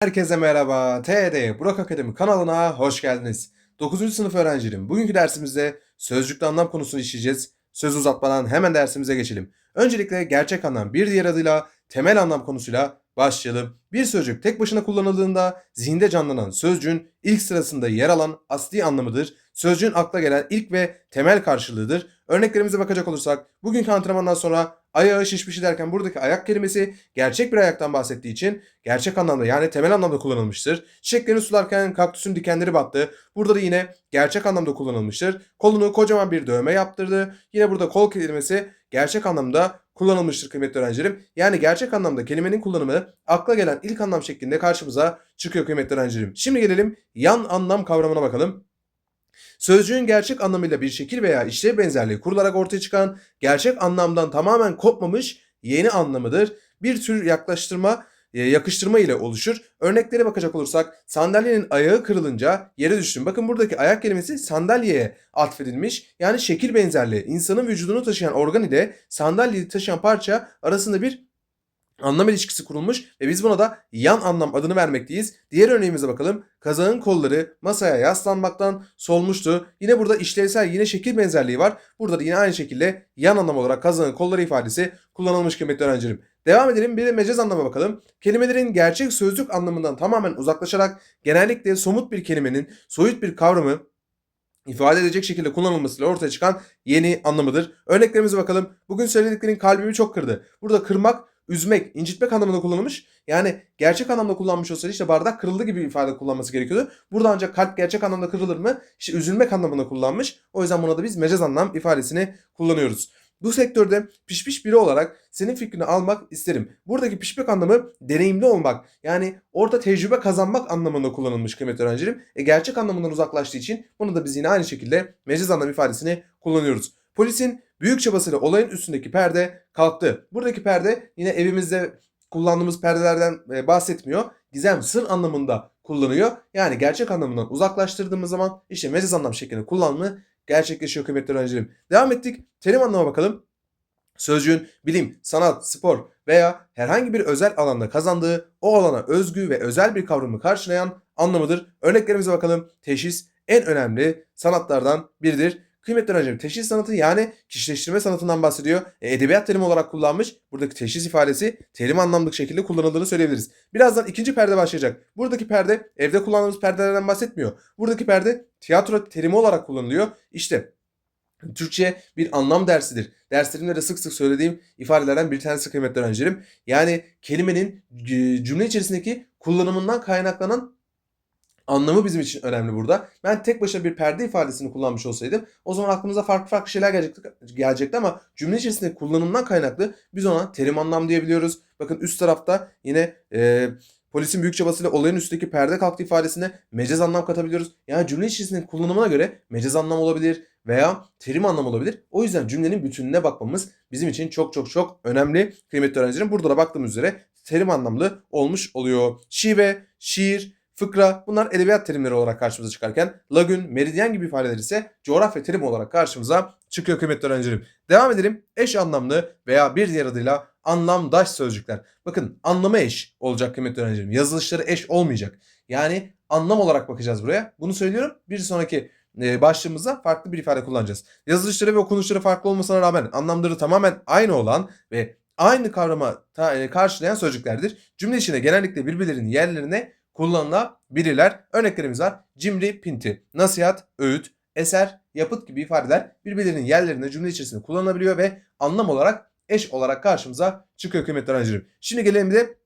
Herkese merhaba. TED Burak Akademi kanalına hoş geldiniz. 9. sınıf öğrencilerim. Bugünkü dersimizde sözcükte anlam konusunu işleyeceğiz. Söz uzatmadan hemen dersimize geçelim. Öncelikle gerçek anlam bir diğer adıyla temel anlam konusuyla başlayalım. Bir sözcük tek başına kullanıldığında zihinde canlanan sözcüğün ilk sırasında yer alan asli anlamıdır. Sözcüğün akla gelen ilk ve temel karşılığıdır. Örneklerimize bakacak olursak bugünkü antrenmandan sonra ayağı şişmişi derken buradaki ayak kelimesi gerçek bir ayaktan bahsettiği için gerçek anlamda yani temel anlamda kullanılmıştır. Çiçeklerini sularken kaktüsün dikenleri battı. Burada da yine gerçek anlamda kullanılmıştır. Kolunu kocaman bir dövme yaptırdı. Yine burada kol kelimesi gerçek anlamda kullanılmıştır kıymetli öğrencilerim. Yani gerçek anlamda kelimenin kullanımı akla gelen ilk anlam şeklinde karşımıza çıkıyor kıymetli öğrencilerim. Şimdi gelelim yan anlam kavramına bakalım. Sözcüğün gerçek anlamıyla bir şekil veya işlev benzerliği kurularak ortaya çıkan gerçek anlamdan tamamen kopmamış yeni anlamıdır. Bir tür yaklaştırma e, yakıştırma ile oluşur. Örneklere bakacak olursak sandalyenin ayağı kırılınca yere düştüm. Bakın buradaki ayak kelimesi sandalyeye atfedilmiş. Yani şekil benzerliği insanın vücudunu taşıyan organ ile sandalyeyi taşıyan parça arasında bir anlam ilişkisi kurulmuş ve biz buna da yan anlam adını vermekteyiz. Diğer örneğimize bakalım. Kazağın kolları masaya yaslanmaktan solmuştu. Yine burada işlevsel yine şekil benzerliği var. Burada da yine aynı şekilde yan anlam olarak kazağın kolları ifadesi kullanılmış kıymetli öğrencilerim. Devam edelim bir de mecaz anlama bakalım. Kelimelerin gerçek sözlük anlamından tamamen uzaklaşarak genellikle somut bir kelimenin soyut bir kavramı ifade edecek şekilde kullanılmasıyla ortaya çıkan yeni anlamıdır. Örneklerimize bakalım. Bugün söylediklerin kalbimi çok kırdı. Burada kırmak üzmek, incitmek anlamında kullanılmış. Yani gerçek anlamda kullanmış olsaydı işte bardak kırıldı gibi ifade kullanması gerekiyordu. Burada ancak kalp gerçek anlamda kırılır mı? İşte üzülmek anlamında kullanmış. O yüzden buna da biz mecaz anlam ifadesini kullanıyoruz. Bu sektörde pişmiş biri olarak senin fikrini almak isterim. Buradaki pişmek anlamı deneyimli olmak. Yani orada tecrübe kazanmak anlamında kullanılmış kıymetli öğrencilerim. E, gerçek anlamından uzaklaştığı için bunu da biz yine aynı şekilde mecaz anlam ifadesini kullanıyoruz. Polisin büyük çabasıyla olayın üstündeki perde kalktı. Buradaki perde yine evimizde kullandığımız perdelerden e, bahsetmiyor. Gizem, sır anlamında kullanıyor. Yani gerçek anlamından uzaklaştırdığımız zaman işte mecaz anlam şeklinde kullanımı gerçekleşiyor kıymetli öğrencilerim. Devam ettik. Terim anlama bakalım. Sözcüğün bilim, sanat, spor veya herhangi bir özel alanda kazandığı o alana özgü ve özel bir kavramı karşılayan anlamıdır. Örneklerimize bakalım. Teşhis en önemli sanatlardan biridir. Kıymetli öğrencilerim teşhis sanatı yani kişileştirme sanatından bahsediyor. E, edebiyat terimi olarak kullanmış. Buradaki teşhis ifadesi terim anlamlık şekilde kullanıldığını söyleyebiliriz. Birazdan ikinci perde başlayacak. Buradaki perde evde kullandığımız perdelerden bahsetmiyor. Buradaki perde tiyatro terimi olarak kullanılıyor. İşte Türkçe bir anlam dersidir. Derslerimde de sık sık söylediğim ifadelerden bir tanesi kıymetli öğrencilerim. Yani kelimenin e, cümle içerisindeki kullanımından kaynaklanan anlamı bizim için önemli burada. Ben tek başına bir perde ifadesini kullanmış olsaydım o zaman aklımıza farklı farklı şeyler gelecekti, gelecekti ama cümle içerisinde kullanımdan kaynaklı biz ona terim anlam diyebiliyoruz. Bakın üst tarafta yine e, polisin büyük çabasıyla olayın üstteki perde kalktı ifadesine mecaz anlam katabiliyoruz. Yani cümle içerisinde kullanımına göre mecaz anlam olabilir veya terim anlam olabilir. O yüzden cümlenin bütününe bakmamız bizim için çok çok çok önemli kıymetli öğrencilerim. Burada da baktığımız üzere terim anlamlı olmuş oluyor. Şive, şiir, fıkra bunlar edebiyat terimleri olarak karşımıza çıkarken lagün, meridyen gibi ifadeler ise coğrafya terimi olarak karşımıza çıkıyor kıymetli öğrencilerim. Devam edelim. Eş anlamlı veya bir diğer adıyla anlamdaş sözcükler. Bakın anlamı eş olacak kıymetli öğrencilerim. Yazılışları eş olmayacak. Yani anlam olarak bakacağız buraya. Bunu söylüyorum. Bir sonraki e, başlığımızda farklı bir ifade kullanacağız. Yazılışları ve okunuşları farklı olmasına rağmen anlamları tamamen aynı olan ve aynı kavrama e, karşılayan sözcüklerdir. Cümle içinde genellikle birbirlerinin yerlerine kullanılabilirler. Örneklerimiz var. Cimri, pinti, nasihat, öğüt, eser, yapıt gibi ifadeler birbirlerinin yerlerinde cümle içerisinde kullanılabiliyor ve anlam olarak eş olarak karşımıza çıkıyor kıymetli öğrencilerim. Şimdi gelelim de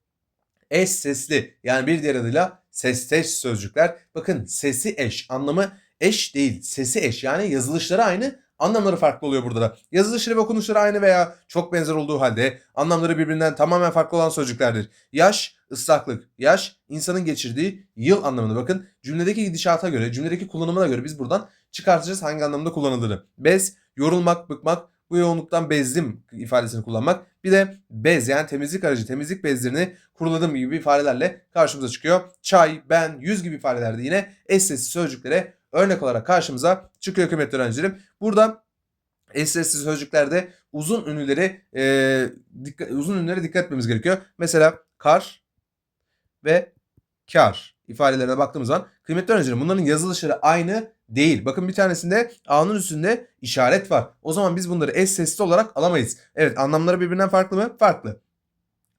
eş sesli yani bir diğer adıyla sesteş sözcükler. Bakın sesi eş anlamı eş değil sesi eş yani yazılışları aynı anlamları farklı oluyor burada da. Yazılışları ve okunuşları aynı veya çok benzer olduğu halde anlamları birbirinden tamamen farklı olan sözcüklerdir. Yaş, ıslaklık. Yaş insanın geçirdiği yıl anlamını bakın. Cümledeki gidişata göre, cümledeki kullanımına göre biz buradan çıkartacağız hangi anlamda kullanıldığını. Bez, yorulmak, bıkmak, bu yoğunluktan bezdim ifadesini kullanmak. Bir de bez yani temizlik aracı, temizlik bezlerini kuruladım gibi ifadelerle karşımıza çıkıyor. Çay, ben, yüz gibi ifadelerde yine eş sesli sözcüklere örnek olarak karşımıza çıkıyor kıymetli öğrencilerim. Burada eş sesli sözcüklerde uzun ünlüleri e, dikkat, uzun ünlülere dikkat etmemiz gerekiyor. Mesela kar ve kar ifadelerine baktığımız zaman kıymetli öğrencilerim bunların yazılışları aynı değil. Bakın bir tanesinde A'nın üstünde işaret var. O zaman biz bunları eş sesli olarak alamayız. Evet anlamları birbirinden farklı mı? Farklı.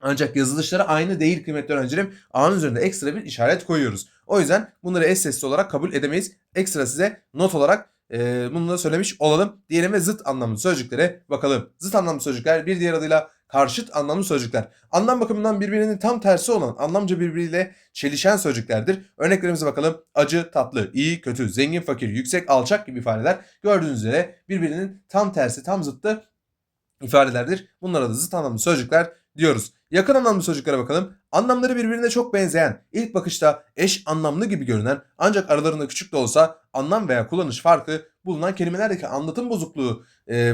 Ancak yazılışları aynı değil kıymetli öğrencilerim. A'nın üzerinde ekstra bir işaret koyuyoruz. O yüzden bunları eş sesli olarak kabul edemeyiz. Ekstra size not olarak e, bunu da söylemiş olalım. Diyelim ve zıt anlamlı sözcüklere bakalım. Zıt anlamlı sözcükler bir diğer adıyla karşıt anlamlı sözcükler. Anlam bakımından birbirinin tam tersi olan anlamca birbiriyle çelişen sözcüklerdir. Örneklerimize bakalım. Acı, tatlı, iyi, kötü, zengin, fakir, yüksek, alçak gibi ifadeler gördüğünüz üzere birbirinin tam tersi, tam zıttı ifadelerdir. Bunlara da zıt anlamlı sözcükler diyoruz. Yakın anlamlı sözcüklere bakalım. Anlamları birbirine çok benzeyen, ilk bakışta eş anlamlı gibi görünen ancak aralarında küçük de olsa anlam veya kullanış farkı bulunan kelimelerdeki anlatım bozukluğu e,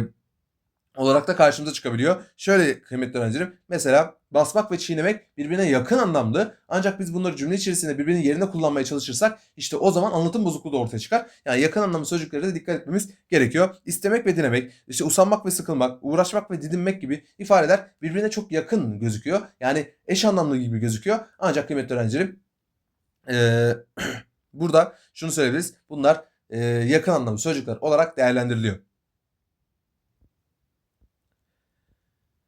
olarak da karşımıza çıkabiliyor. Şöyle kıymetli öğrencilerim. Mesela basmak ve çiğnemek birbirine yakın anlamlı. Ancak biz bunları cümle içerisinde birbirinin yerine kullanmaya çalışırsak işte o zaman anlatım bozukluğu da ortaya çıkar. Yani yakın anlamlı sözcüklere de dikkat etmemiz gerekiyor. İstemek ve dilemek, işte usanmak ve sıkılmak, uğraşmak ve didinmek gibi ifadeler birbirine çok yakın gözüküyor. Yani eş anlamlı gibi gözüküyor. Ancak kıymetli öğrencilerim eee, burada şunu söyleyebiliriz. Bunlar eee, yakın anlamlı sözcükler olarak değerlendiriliyor.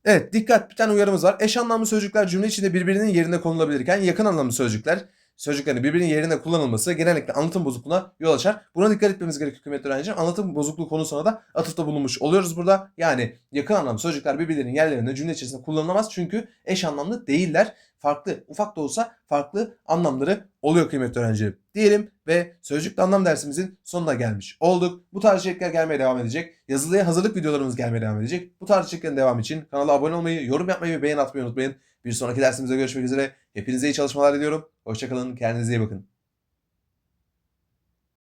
Evet dikkat bir tane uyarımız var. Eş anlamlı sözcükler cümle içinde birbirinin yerine konulabilirken yakın anlamlı sözcükler sözcüklerin birbirinin yerine kullanılması genellikle anlatım bozukluğuna yol açar. Buna dikkat etmemiz gerekiyor kıymetli öğrencilerim. Anlatım bozukluğu konusuna da atıfta bulunmuş oluyoruz burada. Yani yakın anlamlı sözcükler birbirlerinin yerlerinde cümle içerisinde kullanılamaz. Çünkü eş anlamlı değiller. Farklı, ufak da olsa farklı anlamları oluyor kıymetli öğrencilerim. Diyelim ve sözcükle anlam dersimizin sonuna gelmiş olduk. Bu tarz içerikler gelmeye devam edecek. Yazılıya hazırlık videolarımız gelmeye devam edecek. Bu tarz içeriklerin devamı için kanala abone olmayı, yorum yapmayı ve beğen atmayı unutmayın. Bir sonraki dersimizde görüşmek üzere. Hepinize iyi çalışmalar diliyorum. Hoşçakalın. Kendinize iyi bakın.